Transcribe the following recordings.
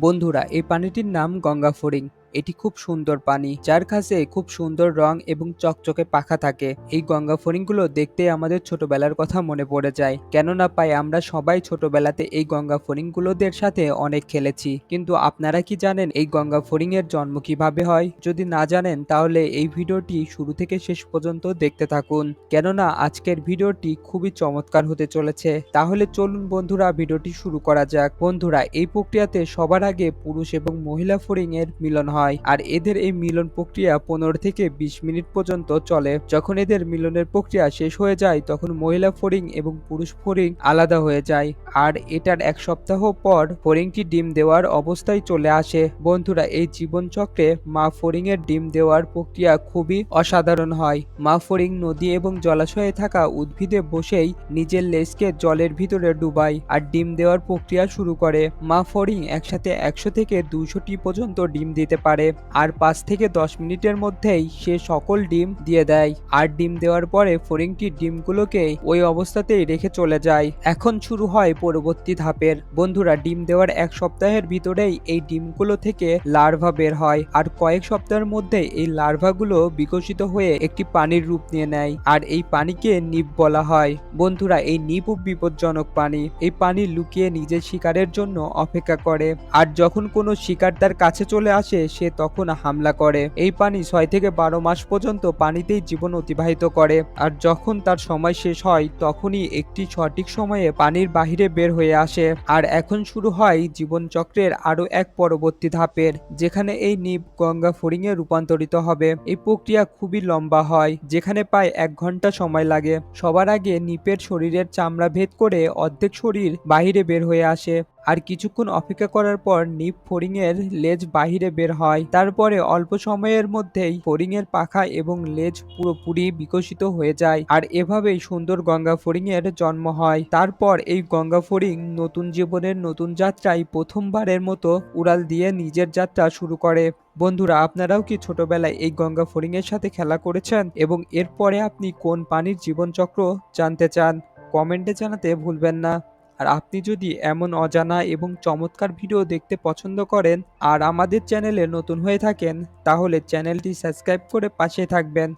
বন্ধুরা এই পানিটির নাম গঙ্গা ফড়িং এটি খুব সুন্দর পানি। যার কাছে খুব সুন্দর রং এবং চকচকে পাখা থাকে। এই গঙ্গা ফড়িংগুলো দেখতে আমাদের ছোটবেলার কথা মনে পড়ে যায়। কেননা পাই, আমরা সবাই ছোটবেলাতে এই গঙ্গা ফড়িংগুলোদের সাথে অনেক খেলেছি। কিন্তু আপনারা কি জানেন এই গঙ্গা ফড়িং এর জন্ম কীভাবে হয়? যদি না জানেন, তাহলে এই ভিডিওটি শুরু থেকে শেষ পর্যন্ত দেখতে থাকুন। কেননা আজকের ভিডিওটি খুবই চমৎকার হতে চলেছে। তাহলে চলুন বন্ধুরা, ভিডিওটি শুরু করা যাক। বন্ধুরা, এই প্রক্রিয়াতে সবার আগে পুরুষ এবং মহিলা ফড়িং এর মিলন হয়। আর এদের এই মিলন প্রক্রিয়া পনেরো থেকে বিশ মিনিট পর্যন্ত চলে। যখন এদের মিলনের প্রক্রিয়া শেষ হয়ে যায়, তখন মহিলা ফড়িং এবং পুরুষ ফড়িং আলাদা হয়ে যায়। আর এটার এক সপ্তাহ পর ফড়িংটি ডিম দেওয়ার অবস্থায় চলে আসে। বন্ধুরা, এই জীবন চক্রে মা ফড়িং এর ডিম দেওয়ার প্রক্রিয়া খুবই অসাধারণ হয়। মা ফড়িং নদী এবং জলাশয়ে থাকা উদ্ভিদে বসেই নিজের লেজকে জলের ভিতরে ডুবায় আর ডিম দেওয়ার প্রক্রিয়া শুরু করে। মা ফড়িং একসাথে একশো থেকে দুশোটি পর্যন্ত ডিম দিতে পারে। আর পাঁচ থেকে দশ মিনিটের মধ্যেই সে সকল ডিম দিয়ে দেয়। আর ডিম দেওয়ার পরে ফড়িংটি ডিমগুলোকে ওই অবস্থাতেই রেখে চলে যায়। এখন শুরু হয় পরবর্তী ধাপের। বন্ধুরা, ডিম দেওয়ার এক সপ্তাহের ভিতরেই এই ডিমগুলো থেকে লার্ভা বের হয়। আর কয়েক সপ্তাহের মধ্যে এই লার্ভাগুলো বিকশিত হয়ে একটি পানির রূপ নিয়ে নেয়। আর এই পানিকে নিপ বলা হয়। বন্ধুরা, এই নিপও বিপজ্জনক পানি। এই পানি লুকিয়ে নিজের শিকারের জন্য অপেক্ষা করে। আর যখন কোনো শিকার তার কাছে চলে আসে সে তখন হামলা করে। এই পানি ছয় থেকে বারো মাস পর্যন্ত পানিতেই জীবন অতিবাহিত করে। আর যখন তার সময় শেষ হয়, তখনই একটি সঠিক সময়ে পানির বাহিরে বের হয়ে আসে। আর এখন শুরু হয় জীবন চক্রের আরও এক পরবর্তী ধাপের, যেখানে এই নিপ গঙ্গা ফড়িংয়ে রূপান্তরিত হবে। এই প্রক্রিয়া খুবই লম্বা হয়, যেখানে প্রায় এক ঘণ্টা সময় লাগে। সবার আগে নিপের শরীরের চামড়া ভেদ করে অর্ধেক শরীর বাহিরে বের হয়ে আসে। আর কিছুক্ষণ অপেক্ষা করার পর নিপ ফড়িং এর লেজ বাহিরে বের হয়। তারপরে অল্প সময়ের মধ্যেই ফড়িং এর পাখা এবং লেজ পুরোপুরি বিকশিত হয়ে যায় আর এভাবেই সুন্দর গঙ্গা ফড়িং এর জন্ম হয়। তারপর এই গঙ্গা ফড়িং নতুন জীবনের নতুন যাত্রায় প্রথমবারের মতো উড়াল দিয়ে নিজের যাত্রা শুরু করে। বন্ধুরা, আপনারাও কি ছোটবেলায় এই গঙ্গা ফড়িং এর সাথে খেলা করেছেন এবং এরপরে আপনি কোন পানির জীবনচক্র জানতে চান? কমেন্টে জানাতে ভুলবেন না। আর আপনি যদি এমন অজানা এবং চমৎকার ভিডিও দেখতে পছন্দ করেন আর আমাদের চ্যানেলে নতুন হয়ে থাকেন, তাহলে চ্যানেলটি সাবস্ক্রাইব করে পাশে থাকবেন।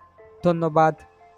ধন্যবাদ।